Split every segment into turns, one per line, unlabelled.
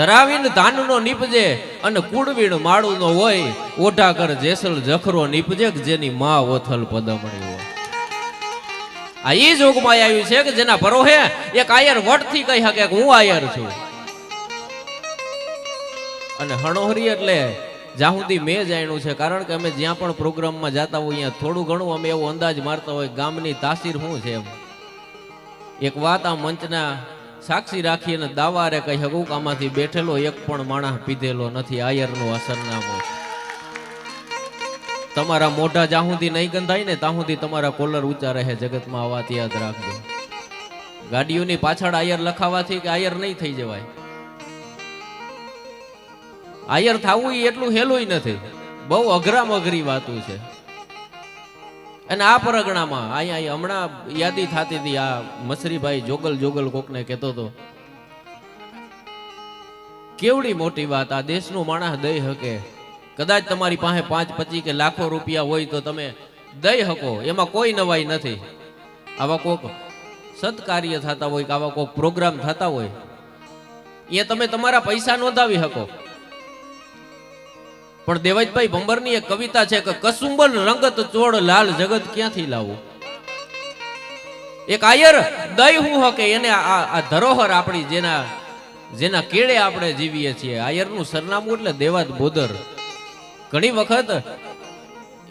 ધરાવીને ધાનનો નીપજે અને કુડવીણ માળુનો હોય ઓઢા કર જેસલ જખરો નીપજે જેની માં ઓથલ પદમણી હોય. આ ઈ જોગમાં આવ્યું છે કે જેના પરોહે એક આયર વટથી કહી શકે કે હું આયર છું. અને હણોહરી એટલે જ્યાં સુધી મેં જાણ્યું છે, કારણ કે અમે જ્યાં પણ પ્રોગ્રામમાં જતા હોઈએ, ત્યાં થોડું ઘણું અમે એવો અંદાજ મારતા હોય, ગામની તાસીર શું છે એમ? એક વાત આ મંચના સાક્ષી રાખી અને દાવારે કહી શકું કે બેઠેલો એક પણ માણસ પીધેલો નથી. આયરનું આ સરનામું તમારા મોઢા જ્યાં સુધી નહીં ગંધાય ને ત્યાં સુધી તમારા કોલર ઊંચા રહે. જગતમાં આ વાત યાદ રાખજો. ગાડીઓની પાછળ આયર લખાવાથી કે આયર નહીં થઈ જવાય. આયર થવું એટલું હેલું નથી. બહુ અઘરામ અઘરી વાતું છે. અને આ પરગણામાં અહીંયા હમણાં યાદી થતી હતી, આ મસરીભાઈ જોગલ જોગલ કોકને કહેતો હતો. કેવડી મોટી વાત, આ દેશનું માણસ દઈ શકે કદાચ તમારી પાસે પાંચ પચી કે લાખો રૂપિયા હોય તો તમે દઈ શકો એમાં કોઈ નવાઈ નથી. આવા કોક સત્કાર્ય થતા હોય કે આવા કોક પ્રોગ્રામ થતા હોય, એ તમે તમારા પૈસા નોંધાવી શકો પણ દેવાજભાઈ ભંબરની એક કવિતા છે કે કસુંબલ રંગત ચોળ લાલ જગત ક્યાંથી લાવો? એક આયર દય હું હકે, એને આ ધરોહર આપણી જેના જેના કેળે આપણે જીવીએ છીએ. આયરનું સરનામું એટલે દેવાત બોદર. ઘણી વખત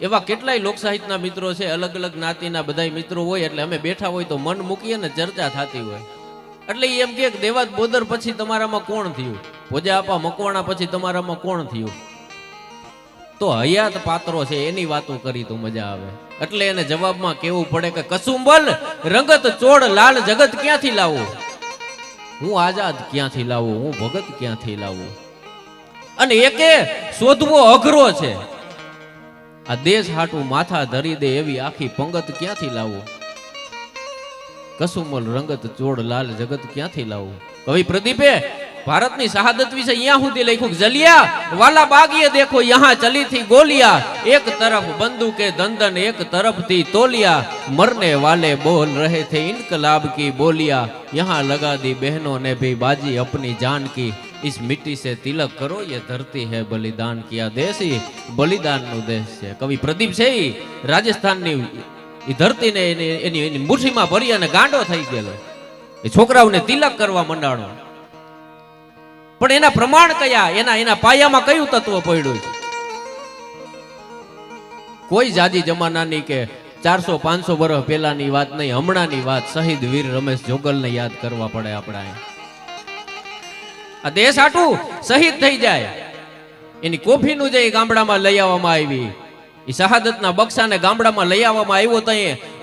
એવા કેટલાય લોકસાહિત્યના મિત્રો છે, અલગ અલગ જ્ઞાતિના બધાય મિત્રો હોય, એટલે અમે બેઠા હોય તો મન મૂકીએ ને ચર્ચા થતી હોય. એટલે એમ કે દેવાત બોદર પછી તમારામાં કોણ થયું? ભોજા આપા મકવાણા પછી તમારામાં કોણ થયું? તો હયાત પાત્રો છે, એની વાતો કરી તો મજા આવે. એટલે એને જવાબમાં કેવું પડે કે કસુંબલ રંગત ચોળ લાલ જગત ક્યાંથી લાવો? હું આઝાદ ક્યાંથી લાવું? હું ભગત ક્યાંથી લાવું? અને એકે શોધવો અઘરો છે. આ દેશ હાટું માથા ધરી દે એવી આખી પંગત ક્યાંથી લાવો? કસુમલ રંગત ચોડ લાલ જગત ક્યાંથી લાવો? કવિ પ્રદીપે ભારતની શહાદત વિશે અહીંયા સુધી લખ્યું કે જલિયા વાલા બાગીએ દેખો યહાં ચલી થી ગોલિયા એક તરફ બંદૂકે દંદન એક તરફથી તોલિયા મરને વાલે બોલ રહે थे इनकलाब की बोलिया यहाँ लगा दी बहनों ने भी बाजी अपनी जान की इस मिट्टी से तिलक करो ये धरती है बलिदान किया देश ही બલિદાન નો દેશ છે કવિ પ્રદીપ છે ઈ રાજસ્થાનની એ ધરતીને એની એની એની મુઠ્ઠીમાં ભરી અને ગાંડો થઈ ગયેલો એ છોકરાઓને તિલક કરવા મંડાણો પણ એના પ્રમાણ કયા? એના એના પાયામાં કયું તત્વ પડ્યું? કોઈ જાદી જમાનાની કે ચારસો, પાંચસો વર્ષ પહેલાની વાત નહીં, હમણાંની વાત શહીદ વીર રમેશ જોગલને યાદ કરવા પડે આપણે. આ દેશ આટું શહીદ થઈ જાય. એની કોફીનું જે ગામડામાં લઈ આવવામાં આવી, એ શહાદતના બક્ષાને ગામડામાં લઈ આવવામાં આવ્યો તો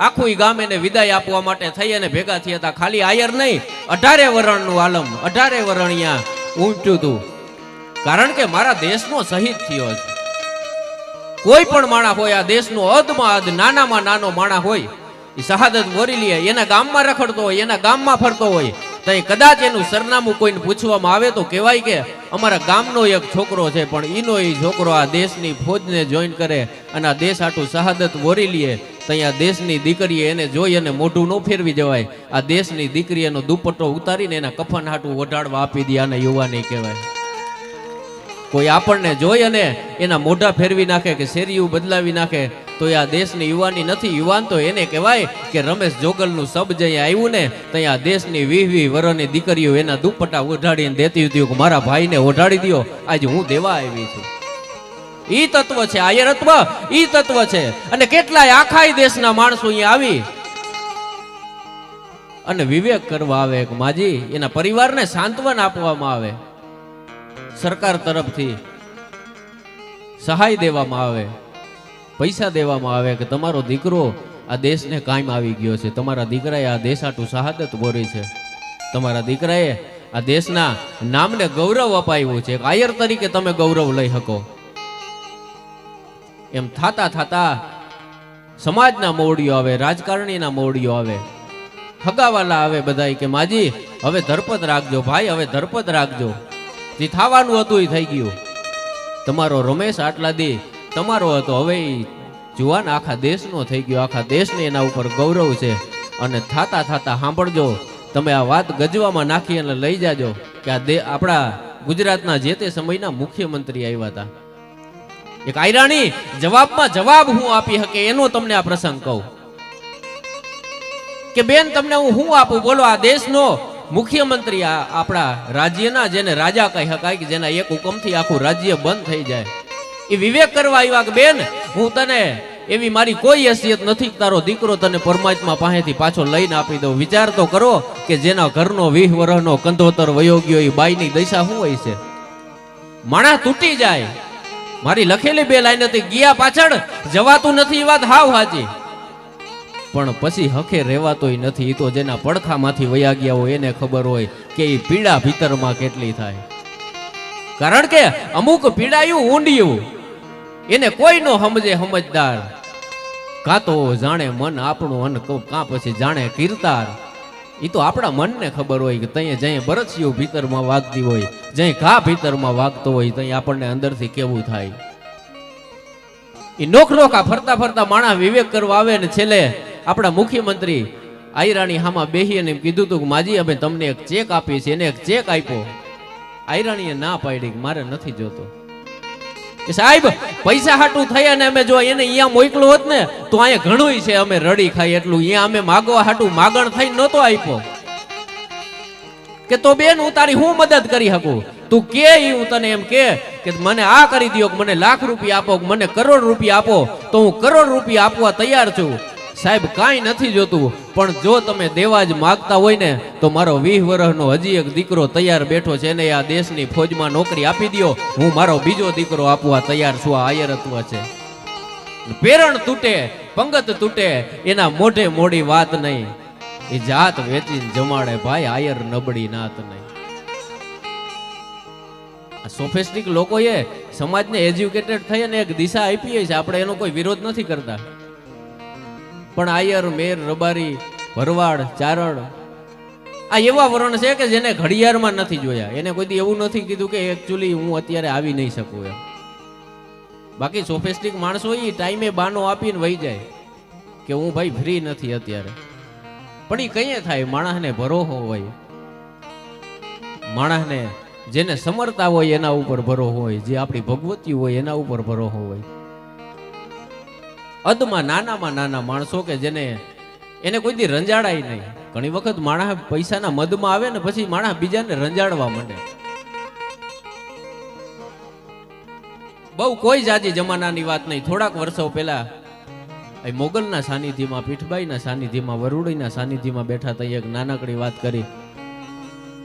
આખું ગામ એને વિદાય આપવા માટે થઈ અને ભેગા થયા હતા. ખાલી આયર નહીં, અઢારે વરણનું આલમ, અઢારે વરણ અહીંયા તું કારણ કે મારા દેશનો શહીદ થયો છે. કોઈ પણ માણસ હોય, આ દેશનો અધમાં અધ નાનામાં નાનો માણસ હોય, એ શહાદત વરી લે, એના ગામમાં રખડતો હોય, એના ગામમાં ફરતો હોય તો કદાચ એનું સરનામું કોઈને પૂછવામાં આવે તો કહેવાય કે અમારા ગામનો એક છોકરો છે, પણ એનો એ છોકરો આ દેશની ફોજને જોઈન કરે અને આ દેશ આટું શહાદત વરી લે તો અહીંયા દેશની દીકરીએ એને જોઈ અને મોઢું ન ફેરવી જવાય. આ દેશની દીકરી એનો દુપટ્ટો ઉતારીને એના કફન હાટું વઢાડવા આપી દે આને યુવાની કહેવાય. કોઈ આપણને જોઈ અને એના મોઢા ફેરવી નાખે કે શેરીયું બદલાવી નાખે, તો એ આ દેશની યુવાની નથી. યુવાન તો એને કહેવાય કે રમેશ જોગલનું સબ જે આવ્યું ને ત્યાં દેશની વીહ વીહ વરોની દીકરીઓ એના દુપટ્ટા ઓઢાડીને દેતી હતી મારા ભાઈને ઓઢાડી દ્યો. આજે હું દેવા આવી છું. ઈ તત્વ છે, આયરત્વ, ઈ તત્વ છે. અને કેટલાય આખાય દેશના માણસો અહીંયા આવી અને વિવેક કરવા આવે એક માજી, એના પરિવારને સાંત્વન આપવામાં આવે. સરકાર તરફથી સહાય દેવામાં આવે, પૈસા દેવામાં આવે કે તમારો દીકરો આ દેશને કાયમ આવી ગયો છે. તમારા દીકરાએ આ દેશ આટું શહાદત બોરી છે. તમારા દીકરાએ આ દેશના નામને ગૌરવ અપાવ્યું છે. આયર તરીકે તમે ગૌરવ લઈ શકો. એમ થાતા થાતા સમાજના મોવડીઓ આવે, રાજકારણીના મોવડીઓ આવે, હગાવાલા આવે બધા કે, માજી, હવે ધરપત રાખજો ભાઈ, હવે ધરપત રાખજો. જે થવાનું હતું એ થઈ ગયું. તમારો રમેશ આટલા દે, તમારો હતો, હવે જુવાન આખા દેશનો થઈ ગયો, આખા દેશને એના ઉપર ગૌરવ છે. અને થાતા થાતા સાંભળજો, તમે આ વાત ગજવામાં નાખી અને લઈ જાજો કે આ દે, આપણા ગુજરાતના જે તે સમયના મુખ્યમંત્રી આવ્યા હતા. એક આયરાણી, જવાબમાં જવાબ હું આપી શકે એનો તમને આ પ્રસંગ કહું. કે બેન, તમને હું શું આપું? બોલો, આ દેશનો મુખ્યમંત્રી આપણા રાજ્યના જેને રાજા કહી શકાય કે જેના એક હુકમથી આખું રાજ્ય બંધ થઈ જાય. એ વિવેક કરવા આવ્યા કે, બેન, હું તને એવી મારી કોઈ હેસિયત નથી તારો દીકરો તને પરમાત્મા પાસેથી પાછો લઈને આપી દઉં. વિચાર તો કરો કે જેના ઘરનો વીહ વરહનો કંધોતર વયોગ્યો એ બાઈની દશા શું હોય છે? માણસ તૂટી જાય. મારી લખેલી બે લાઈન હતી, ગયા પાછળ, જવાતું નથી વાત હાવ હાજી પણ પછી હખે રહેવાતોય નથી તો જેના પડખામાંથી વયા ગયા હોય એને ખબર હોય કે એ પીડા ભીતરમાં કેટલી થાય. કારણ કે અમુક પીડાયું ઊંડિયું, એને કોઈ નો સમજે સમજદાર. કાં તો જાણે મન આપણું અન કાં પછી જાણે કીર્તાર. એ તો આપણા મનને ખબર હોય કે તઈએ જ્યાં બરસિયું ભીતરમાં વાગતી હોય, જ્યાં ઘા ભીતરમાં વાગતો હોય, તઈ આપણને અંદરથી કેવું થાય? એ નોખરોખા ફરતા ફરતા માણસ વિવેક કરવા આવે ને છેલ્લે આપણા મુખ્યમંત્રી આયરાણી હામાં બેહી અને કીધું હતું કે માજી અમે તમને એક ચેક આપી છે એને એક ચેક આપ્યો. આયરાણીએ ના પાડી મારે નથી જોતો. કે સાહેબ, પૈસા હાટું થયા ને અમે જો એને અહીંયા મોકલું હોત ને, તો અહીંયા ઘણું છે, અમે રડી ખાઈ એટલું. અહીંયા અમે માગવા હાટું માગણ થઈ નહોતો આપ્યો કે તો બેન, હું તારી હું મદદ કરી શકું? તું કે હું તને એમ કે કે મને આ કરી દો મને લાખ રૂપિયા આપો મને કરોડ રૂપિયા આપો, તો હું કરોડ રૂપિયા આપવા તૈયાર છું. સાહેબ, કાંઈ નથી જોતું, પણ જો તમે દેવા જ માગતા હોય ને, તો મારો વીહ વર્ષનો હજી એક દીકરો તૈયાર બેઠો છે એને આ દેશની ફોજમાં નોકરી આપી દ્યો. હું મારો બીજો દીકરો આપવા તૈયાર છું, આ આયરત્વ છે. પેરણ તૂટે, પંગત તૂટે, એના મોઢે મોડી વાત નહીં. એ જાત વેચીને જમાડે ભાઈ, આયર નબળી નાત નહીં. સોફેસ્ટિક લોકોએ સમાજને એજ્યુકેટેડ થઈ અને એક દિશા આપી છે, આપણે એનો કોઈ વિરોધ નથી કરતા. પણ આયર, મેર, રબારી, ભરવાડ, ચારણ. આ એવા વર્ણ છે કે જેને ઘડિયાળમાં નથી જોયા. એને કોઈ એવું નથી કીધું કે એકચ્યુઅલી હું અત્યારે આવી નહીં શકું એમ. બાકી સોફેસ્ટિક માણસો એ ટાઈમે બાનો આપીને વહી જાય કે હું ભાઈ ફ્રી નથી અત્યારે. પણ એ કઈ થાય, માણસને ભરોહો હોય. માણસને જેને સમર્તા હોય એના ઉપર ભરો હોય, જે આપણી ભગવતી હોય એના ઉપર ભરોહો હોય. અદમાં નાનામાં નાના માણસો કે જેને એને કોઈ દી રંજાડાય નહીં. ઘણી વખત માણસ પૈસાના મદમાં આવે ને પછી માણસ બીજાને રંજાડવા માંડે. બહુ કોઈ જાજી જમાનાની વાત નહીં. થોડાક વર્ષો પહેલા એ મોગલના સાનિધ્યમાં, પીઠબાઈના સાનિધ્યમાં વરુડીના સાનિધ્યમાં બેઠા હતા એક નાનકડી વાત કરી.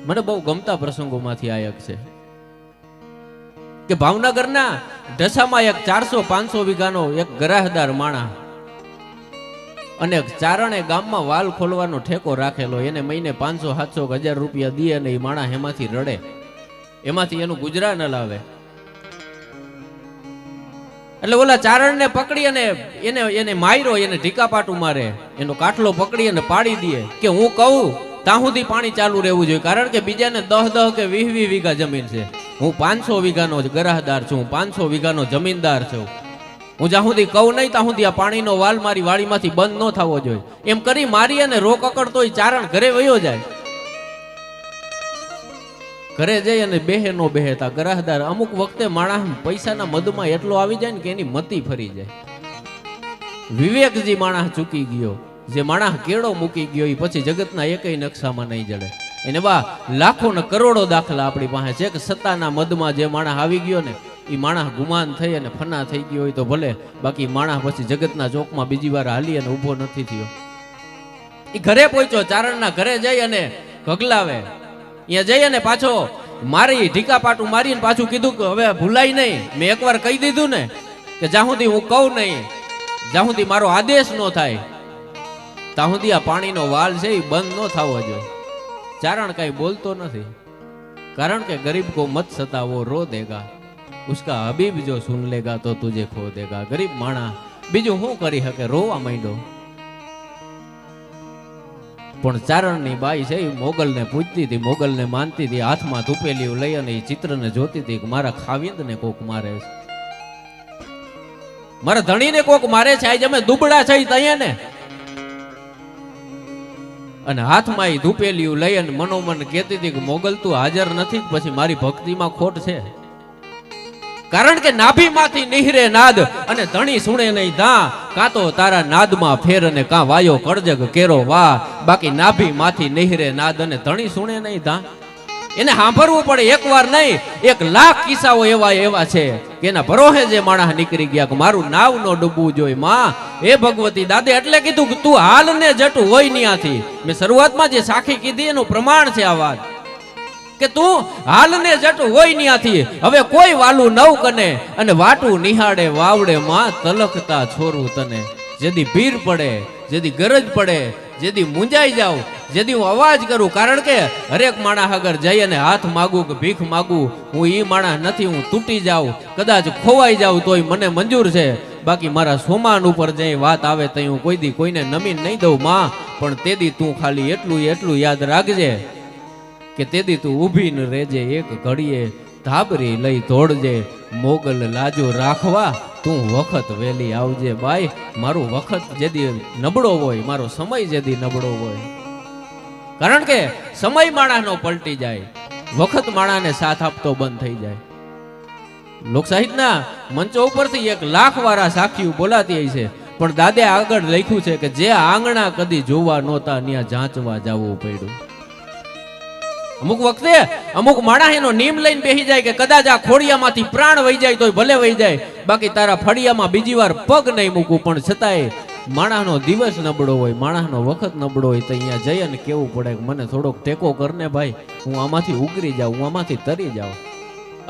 મને બહુ ગમતા પ્રસંગોમાંથી આ એક છે. કે ભાવનગરના ઢસામાં એક ચારસો, પાંચસો વીઘાનો એક ગરાહદાર માણા અને ચારણે ગામમાં વાલ ખોલવાનો ઠેકો રાખેલો, એને મહિને પાંચસો, સાતસો હજાર રૂપિયા દે અને એ માણા એમાંથી રડે. એમાંથી એનું ગુજરાન લાવે એટલે ઓલા ચારણને પકડી અને એને એને માર્યો, એને ઢીકાપાટું મારે. એનો કાટલો પકડી અને પાડી દે કે હું કહું ત્યાં સુધી પાણી ચાલુ રહેવું જોઈએ. કારણ કે બીજાને દહ દહ કે વીસ વીસ વીઘા જમીન છે. હું પાંચસો વીઘાનો ગરાહદાર છું પાંચસો વીઘાનો જમીનદાર છું. હું જ્યાં સુધી કહું નહીં, ત્યાં સુધી આ પાણીનો વાલ મારી વાડીમાંથી બંધ ન થવો જોઈએ. એમ કરી મારી અને રોક અકડતો એ ચારણ ઘરે વયો જાય. ઘરે જઈ અને બેહે નો બેહેતા ગરાહદાર અમુક વખતે માણસ પૈસાના મદમાં એટલો આવી જાય ને કે એની મતી ફરી જાય. વિવેકજી માણસ ચૂકી ગયો. જે માણસ કેળો મૂકી ગયો એ પછી જગતના એકય નકશામાં નહીં જડે. એને બા લાખો ને કરોડો દાખલા આપણી પાસે છે કે સત્તાના મદમાં જે માણસ આવી ગયો ને એ માણસ ગુમાન થઈ અને ફના થઈ ગયો હોય તો ભલે. બાકી માણસ પછી જગતના ચોકમાં બીજી વાર હાલી અને ઊભો નથી થયો. એ ઘરે પહોંચ્યો, ચારણના ઘરે જઈ અને ઘગલાવે. અહીંયા જઈ અને પાછો મારી ઢીકા પાટું મારીને પાછું કીધું કે હવે ભૂલાય નહીં. મેં એકવાર કહી દીધું ને કે જ્યાં સુધી હું કહું નહીં, જ્યાં સુધી મારો આદેશ ન થાય, ત્યાં સુધી આ પાણીનો વાલ છે એ બંધ ન થવો જોઈએ. ચારણ કઈ બોલતો નથી. કારણ કે ગરીબ કો મત સતાવો રો દેગા. ઉસકા હબીબ જો સુન લેગા તો તુજે ખો દેગા. ગરીબ માણા, બીજું શું કરી શકે રોવા માંડ્યો. પણ ચારણની બાઈ છે, એ મોગલને પૂછતી હતી, મોગલને માનતી હતી, હાથમાં ધૂપેલી લઈ અને એ ચિત્રને જોતી હતી કે મારા ખાવિંદને કોક મારે છે. મારા ધણીને કોક મારે છે, આજે અમે દુબળા છે તૈયાર ને અને હાથમાં એ ધૂપેલિયું લઈ અને મનોમન કહેતી હતી કે મોગલ તું હાજર નથી પછી મારી ભક્તિમાં ખોટ છે. કારણ કે નાભીમાંથી નિહરે નાદ અને ધણી સુણે નહીં ધા, કાં તો તારા નાદમાં ફેર અને કાં વાયો કળજગ કેરો વા. બાકી નાભીમાંથી નિહરે નાદ અને ધણી સુણે નહીં ધા. એને સાંભળવું પડે એકવાર નહીં. એક લાખ કિસ્સાઓ એવા એવા છે કે એના ભરોહે જે માણસ નીકળી ગયા કે મારું નાવ નો ડૂબવું જોઈએ. માં, એ ભગવતી દાદે એટલે કીધું કે તું હાલ ને જટું હોય ન્યાથી. મેં શરૂઆતમાં જે સાખી કીધી એનું પ્રમાણ છે આ વાત. કે તું હાલ ને જટું હોય ન્યાથી. હવે કોઈ વાલું નવ કને અને વાટું નિહાળે વાવડે માં તલકતા છોરું તને. જેદી ભીર પડે, જેદી ગરજ પડે જેદી મુંજાઈ જાઉં જેદી હું અવાજ કરું, કારણ કે હરેક માણસ આગળ જઈ અને હાથ માગું કે ભીખ માગું, હું એ માણસ નથી, હું તૂટી જાઉં, કદાચ ખોવાઈ જાઉં તોય મને મંજૂર છે. બાકી મારા સોમાન ઉપર જે વાત આવે તો હું કોઈ દી કોઈને નમી નહીં દઉં, માં, પણ તેદી તું ખાલી એટલું એટલું યાદ રાખજે કે તેદી તું ઊભી ન રેજે એક ઘડીએ ધાબરી લઈ દોડજે મોગલ લાજો રાખવા તું વખત વેલી આવજે બાઈ. મારું વખત જેદી નબળો હોય, મારો સમય જેદી નબળો હોય. કારણ કે સમય માણાનો પલટી જાય, વખત માણાને સાથ આપતો બંધ થઈ જાય. લોકસાહિતના મંચો ઉપરથી એક લાખ વાળા સાખીઓ બોલાતી છે. પણ દાદે આગળ લખ્યું છે કે જે આંગણા કદી જોવા નહોતા ત્યાં જાંચવા જવું પડ્યું. અમુક વખતે અમુક માણસ એનો નિયમ લઈને બેસી જાય કે કદાચ આ ખોડિયામાંથી પ્રાણ વહી જાય તોય ભલે વહી જાય. બાકી તારા ફળિયામાં બીજી વાર પગ નહીં મૂકવું પણ છતાંય માણસનો દિવસ નબળો હોય, માણસનો વખત નબળો હોય તો અહીંયા જઈ અને કેવું પડે કે મને થોડોક ટેકો કરને ભાઈ, હું આમાંથી ઉગરી જાઉં, હું આમાંથી તરી જાઉં.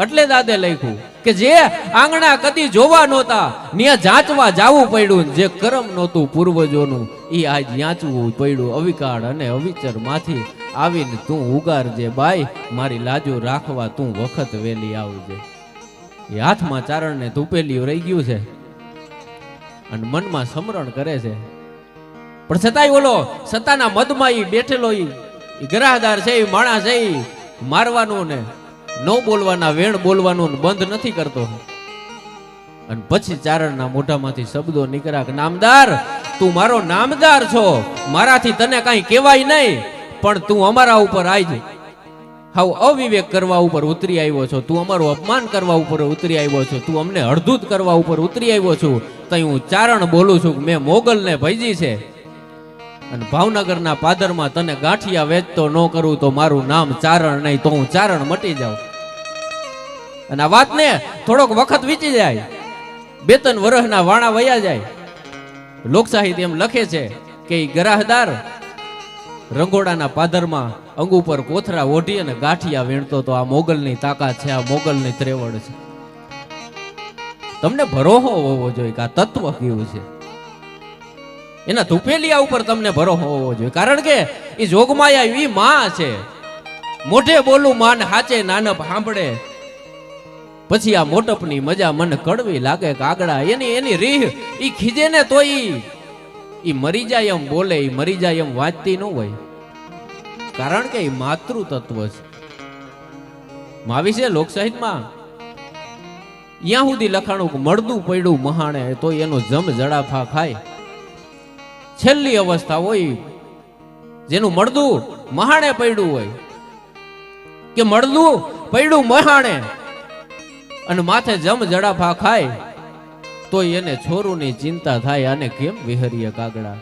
એટલે દાદે લખ્યું કે જે આંગણા કદી જોવા નહોતા ત્યાં જાંચવા જાવું પડ્યું, જે કરમ નહોતું પૂર્વજોનું એ આજ યાંચવું પડ્યું, અવિકાળ અને અવિચરમાંથી આવીને તું ઉગારજે બાઈ, મારી લાજુ રાખવા તું વખત વેલી આવજે. એ હાથમાં ચારણને ધૂપેલિયું રહી ગયું છે અને મનમાં સમરણ કરે છે. પણ છતાંય ઓલો સતાના મદમાં ઈ બેઠેલો ઈ ગ્રાહદાર છે એ માણસ છે મારવાનું ને ન બોલવાના, વેણ બોલવાનું બંધ નથી કરતો. અને પછી ચારણના મોઢામાંથી શબ્દો નીકળ્યા નામદાર, તું મારો નામદાર છો. મારાથી તને કાંઈ કહેવાય નહીં. પણ તું અમારા ઉપર આવી હાવ અવિવેક કરવા ઉપર ઉતરી આવ્યો છો. તું અમારું અપમાન કરવા ઉપર ઉતરી આવ્યો છો. તું અમને અડધૂત કરવા ઉપર ઉતરી આવ્યો છું. તઈ હું ચારણ બોલું છું મેં મોગલને ભજી છે. અને ભાવનગરના પાદરમાં તને ગાંઠિયા વેચતો ન કરું તો મારું નામ ચારણ નહીં, તો હું ચારણ મટી જાઉં. અને આ વાતને થોડોક વખત વીતી જાય. બે ત્રણ વર્ષના વાણા વયા જાય. લોકશાહી એમ લખે છે કે ગરાહદાર રંગોડાના પાદરમાં અંગ ઉપર કોથરા ઓઢી અને ગાંઠિયા વીણતો તો આ મોગલની તાકાત છે, આ મોગલની ત્રેવડ છે. તમને ભરોહો હોવો જોઈએ કે આ તત્વ કેવું છે? એના ધૂપેલિયા ઉપર તમને ભરોહો હોવો જોઈએ. કારણ કે એ જોગમાયા એવી માં છે. મોઢે બોલું માન હાચે નાનપ સાંભળે પછી આ મોટપની મજા મને કડવી લાગે કાગડા એની એની રીહ એ ખીજે ને તો ઈ ઈ મરી જાય એમ બોલે, એ મરી જાય એમ વાંચતી ન હોય. કારણ કે એ માતૃ તત્વ છે માવી છે લોકસાહિત્યમાં ત્યાં સુધી લખાણું મળદું પડ્યું મહાણે, તો એનો જમ જડાફા ખાય. છેલ્લી અવસ્થા હોય જેનું મળદું મહાણે પડ્યું હોય. કે મળદું પડ્યું મહાણે, અને માથે જમ જડાફા ખાય. તો એને છોરુની ચિંતા થાય અને કેમ વિહરીએ કાગડા?